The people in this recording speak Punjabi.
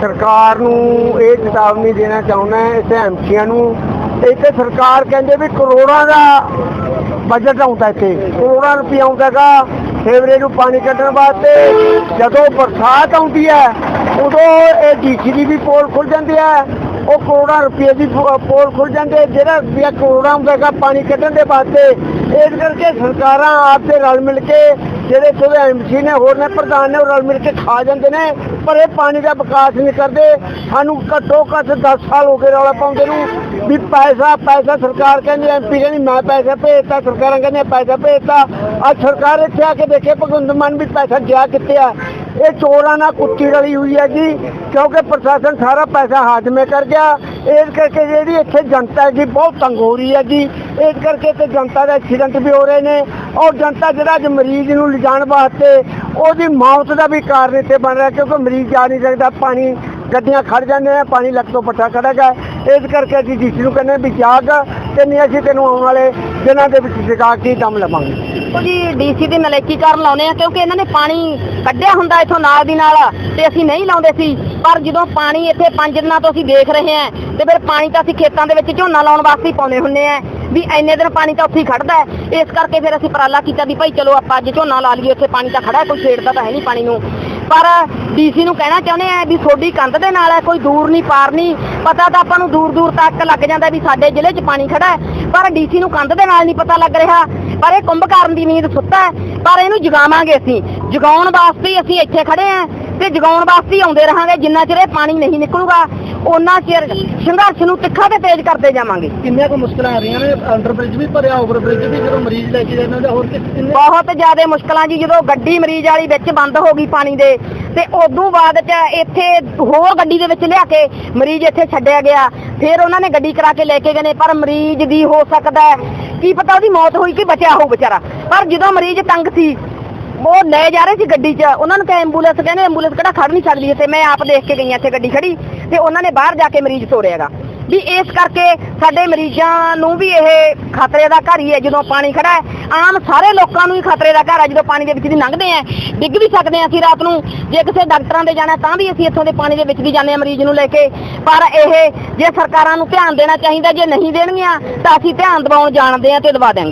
ਸਰਕਾਰ ਨੂੰ ਇਹ ਚੇਤਾਵਨੀ ਦੇਣਾ ਚਾਹੁੰਦਾ ਹੈ ਇਸ ਐਮਸੀਆਂ ਨੂੰ। ਇੱਥੇ ਸਰਕਾਰ ਕਹਿੰਦੇ ਵੀ ਕਰੋੜਾਂ ਦਾ ਬਜਟ ਆਉਂਦਾ ਇੱਥੇ। ਕਰੋੜਾਂ ਰੁਪਏ ਆਉਂਦਾਗਾ ਫੇਵਰੇ ਨੂੰ ਪਾਣੀ ਕੱਢਣ ਵਾਸਤੇ। ਜਦੋਂ ਬਰਸਾਤ ਆਉਂਦੀ ਹੈ, ਉਦੋਂ ਇਹ ਡੀਸੀ ਦੀ ਵੀ ਪੋਲ ਖੁੱਲ ਜਾਂਦੀ ਹੈ। ਉਹ ਕਰੋੜਾਂ ਰੁਪਏ ਦੀ ਪੋਲ ਖੁੱਲ ਜਾਂਦੇ, ਜਿਹੜਾ ਰੁਪਇਆ ਕਰੋੜਾਂ ਆਉਂਦਾਗਾ ਪਾਣੀ ਕੱਢਣ ਦੇ ਵਾਸਤੇ ਇਸ ਕਰਕੇ ਸਰਕਾਰਾਂ ਆਪਦੇ ਰਲ ਮਿਲ ਕੇ ਜਿਹੜੇ ਇੱਥੋਂ ਦੇ ਐਮਸੀ ਨੇ, ਹੋਰ ਨੇ, ਪ੍ਰਧਾਨ ਨੇ, ਉਹ ਰਲ ਮਿਲ ਕੇ ਖਾ ਜਾਂਦੇ ਨੇ, ਪਰ ਇਹ ਪਾਣੀ ਦਾ ਵਿਕਾਸ ਨਹੀਂ ਕਰਦੇ। ਸਾਨੂੰ ਘੱਟੋ ਘੱਟ 10 ਸਾਲ ਹੋ ਗਏ ਰੌਲਾ ਪਾਉਂਦੇ ਨੂੰ ਵੀ ਪੈਸਾ ਪੈਸਾ ਸਰਕਾਰ ਕਹਿੰਦੀ ਐਮਪੀ ਕਹਿੰਦੀ, ਮੈਂ ਪੈਸਾ ਭੇਜਤਾ, ਸਰਕਾਰਾਂ ਕਹਿੰਦੀਆਂ, ਪੈਸਾ ਭੇਜਤਾ। ਅੱਜ ਸਰਕਾਰ ਇੱਥੇ ਆ ਕੇ ਦੇਖੇ, ਭਗਵੰਤ ਮਾਨ ਵੀ ਪੈਸਾ ਗਿਆ ਕਿੱਥੇ ਆ? ਇਹ ਚੋਰਾਂ ਨਾਲ ਕੁੱਤੀ ਰਲੀ ਹੋਈ ਹੈ ਜੀ ਕਿਉਂਕਿ ਪ੍ਰਸ਼ਾਸਨ ਸਾਰਾ ਪੈਸਾ ਹਾਜ਼ਮੇ ਕਰ ਗਿਆ। ਇਸ ਕਰਕੇ ਜਿਹੜੀ ਇੱਥੇ ਜਨਤਾ ਹੈਗੀ, ਬਹੁਤ ਤੰਗ ਹੋ ਰਹੀ ਹੈ ਜੀ ਇਸ ਕਰਕੇ ਤੇ ਜਨਤਾ ਦੇ ਐਕਸੀਡੈਂਟ ਵੀ ਹੋ ਰਹੇ ਨੇ। ਔਰ ਜਨਤਾ ਜਿਹੜਾ ਅੱਜ ਮਰੀਜ਼ ਨੂੰ ਲਿਜਾਣ ਵਾਸਤੇ, ਉਹਦੀ ਮੌਤ ਦਾ ਵੀ ਕਾਰਨ ਇੱਥੇ ਬਣ ਰਿਹਾ, ਕਿਉਂਕਿ ਮਰੀਜ਼ ਜਾ ਨਹੀਂ ਸਕਦਾ। ਪਾਣੀ, ਗੱਡੀਆਂ ਖੜ ਜਾਂਦੇ ਆ ਪਾਣੀ ਲੱਕ ਤੋਂ ਪੱਠਾ ਖੜੇਗਾ ਇਸ ਕਰਕੇ ਅਸੀਂ ਡੀਸੀ ਨੂੰ ਕਹਿੰਦੇ ਵੀ ਜਾਗ ਤੇ ਨਹੀਂ ਅਸੀਂ ਤੈਨੂੰ ਆਉਣ ਵਾਲੇ ਦਿਨਾਂ ਦੇ ਵਿੱਚ ਜਗਾ ਕੇ ਦਮ ਲਵਾਂਗੇ। ਜੀ ਡੀਸੀ ਦੀ ਨਲਾਇਕੀ ਕਾਰਨ ਲਾਉਨੇ ਆ ਕਿਉਂਕਿ ਇਹਨਾਂ ਨੇ ਪਾਣੀ ਕੱਢਿਆ ਹੁੰਦਾ ਇੱਥੋਂ ਨਾਲ ਦੀ ਨਾਲ ਤੇ ਅਸੀਂ ਨਹੀਂ ਲਾਉਂਦੇ ਸੀ। ਪਰ ਜਦੋਂ ਪਾਣੀ ਇੱਥੇ ਪੰਜ ਦਿਨਾਂ ਤੋਂ ਅਸੀਂ ਦੇਖ ਰਹੇ ਹਾਂ ਤੇ ਫਿਰ ਪਾਣੀ ਤਾਂ ਅਸੀਂ ਖੇਤਾਂ ਦੇ ਵਿੱਚ ਝੋਨਾ ਲਾਉਣ ਵਾਸਤੇ ਹੀ ਪਾਉਂਦੇ ਹੁੰਨੇ ਆ ਵੀ ਇੰਨੇ ਦਿਨ ਪਾਣੀ ਤਾਂ ਉੱਥੇ ਹੀ ਖੜਦਾ ਹੈ। ਇਸ ਕਰਕੇ ਫਿਰ ਅਸੀਂ ਉਪਰਾਲਾ ਕੀਤਾ ਵੀ ਭਾਈ ਚਲੋ ਆਪਾਂ ਅੱਜ ਝੋਨਾ ਲਾ ਲਈਏ, ਉੱਥੇ ਪਾਣੀ ਤਾਂ ਖੜਾ ਹੈ, ਕੋਈ ਛੇੜਦਾ ਤਾਂ ਹੈ ਨਹੀਂ ਪਾਣੀ ਨੂੰ। ਪਰ ਡੀਸੀ ਨੂੰ ਕਹਿਣਾ ਚਾਹੁੰਦੇ ਆ ਵੀ ਤੁਹਾਡੀ ਕੰਧ ਦੇ ਨਾਲ ਹੈ, ਕੋਈ ਦੂਰ ਨਹੀਂ, ਪਾਰ ਨਹੀਂ। ਪਤਾ ਤਾਂ ਆਪਾਂ ਨੂੰ ਦੂਰ ਦੂਰ ਤੱਕ ਲੱਗ ਜਾਂਦਾ ਵੀ ਸਾਡੇ ਜ਼ਿਲ੍ਹੇ 'ਚ ਪਾਣੀ ਖੜਾ ਹੈ, ਪਰ ਡੀਸੀ ਨੂੰ ਕੰਧ ਦੇ ਨਾਲ ਨਹੀਂ ਪਤਾ ਲੱਗ ਰਿਹਾ। ਪਰ ਇਹ ਕੁੰਭਕਾਰਨ ਦੀ ਨੀਂਦ ਸੁੱਤਾ ਹੈ, ਪਰ ਇਹਨੂੰ ਜਗਾਵਾਂਗੇ ਅਸੀਂ। ਜਗਾਉਣ ਵਾਸਤੇ ਅਸੀਂ ਇੱਥੇ ਖੜੇ ਆਂ ਤੇ ਜਗਾਉਣ ਵਾਸਤੇ ਹੀ ਆਉਂਦੇ ਰਹਾਂਗੇ ਜਿੰਨਾ ਚਿਰ ਇਹ ਪਾਣੀ ਨਹੀਂ ਨਿਕਲੂਗਾ ਉਹਨਾਂ ਚਿਰ ਸੰਘਰਸ਼ ਨੂੰ ਤਿੱਖਾ ਤੇ ਤੇਜ਼ ਕਰਦੇ ਜਾਵਾਂਗੇ। ਕਿੰਨੀਆਂ ਕੁ ਮੁਸ਼ਕਲਾਂ ਆ ਰਹੀਆਂ ਨੇ? ਅੰਡਰ ਬ੍ਰਿਜ ਵੀ ਭਰਿਆ ਓਵਰ ਬ੍ਰਿਜ ਵੀ ਜਦੋਂ ਮਰੀਜ਼ ਲੈ ਕੇ ਜਾਂਦੇ ਨੇ ਹੋਰ ਕਿੰਨੇ ਬਹੁਤ ਜ਼ਿਆਦਾ ਮੁਸ਼ਕਲਾਂ ਜੀ ਜਦੋਂ ਗੱਡੀ ਮਰੀਜ਼ ਵਾਲੀ ਵਿੱਚ ਬੰਦ ਹੋ ਗਈ ਪਾਣੀ ਦੇ ਤੇ ਉਦੋਂ ਬਾਅਦ ਚ ਇੱਥੇ ਹੋਰ ਗੱਡੀ ਦੇ ਵਿੱਚ ਲਿਆ ਕੇ ਮਰੀਜ਼ ਇੱਥੇ ਛੱਡਿਆ ਗਿਆ। ਫਿਰ ਉਹਨਾਂ ਨੇ ਗੱਡੀ ਕਰਾ ਕੇ ਲੈ ਕੇ ਗਏ ਨੇ ਪਰ ਮਰੀਜ਼ ਦੀ ਹੋ ਸਕਦਾ ਹੈ। ਕੀ ਪਤਾ ਉਹਦੀ ਮੌਤ ਹੋਈ ਕਿ ਬਚਿਆ ਹੋਊ ਵਿਚਾਰਾ। ਪਰ ਜਦੋਂ ਮਰੀਜ਼ ਤੰਗ ਸੀ ਉਹ ਲੈ ਜਾ ਰਹੇ ਸੀ ਗੱਡੀ 'ਚ। ਉਹਨਾਂ ਨੂੰ ਕਿਹਾ ਐਂਬੂਲੈਂਸ ਕਹਿੰਦੇ ਐਂਬੂਲੈਂਸ ਕਿਹੜਾ ਖੜ ਨਹੀਂ ਸਕਦੀ ਤੇ ਮੈਂ ਆਪ ਦੇਖ ਕੇ ਗਈ ਹਾਂ ਇੱਥੇ ਗੱਡੀ ਖੜੀ ਤੇ ਉਹਨਾਂ ਨੇ ਬਾਹਰ ਜਾ ਕੇ ਮਰੀਜ਼ ਤੋਰਿਆਗਾ ਵੀ ਇਸ ਕਰਕੇ ਸਾਡੇ ਮਰੀਜ਼ਾਂ ਨੂੰ ਵੀ ਇਹ ਖਤਰੇ ਦਾ ਘਰ ਹੀ ਹੈ, ਜਦੋਂ ਪਾਣੀ ਖੜਾ ਹੈ। ਆਮ ਸਾਰੇ ਲੋਕਾਂ ਨੂੰ ਹੀ ਖਤਰੇ ਦਾ ਘਰ ਹੈ, ਜਦੋਂ ਪਾਣੀ ਦੇ ਵਿੱਚ ਦੀ ਲੰਘਦੇ ਆ ਡਿੱਗ ਵੀ ਸਕਦੇ ਆ ਅਸੀਂ ਰਾਤ ਨੂੰ। ਜੇ ਕਿਸੇ ਡਾਕਟਰਾਂ ਦੇ ਜਾਣਾ ਤਾਂ ਵੀ ਅਸੀਂ ਇੱਥੋਂ ਦੇ ਪਾਣੀ ਦੇ ਵਿੱਚ ਦੀ ਜਾਂਦੇ ਆ ਮਰੀਜ਼ ਨੂੰ ਲੈ ਕੇ। ਪਰ ਇਹ ਜੇ ਸਰਕਾਰਾਂ ਨੂੰ ਧਿਆਨ ਦੇਣਾ ਚਾਹੀਦਾ, ਜੇ ਨਹੀਂ ਦੇਣਗੀਆਂ, ਤਾਂ ਅਸੀਂ ਧਿਆਨ ਦਿਵਾਉਣ ਜਾਣਦੇ ਆ ਤੇ ਦਵਾ ਦਿਆਂਗੇ।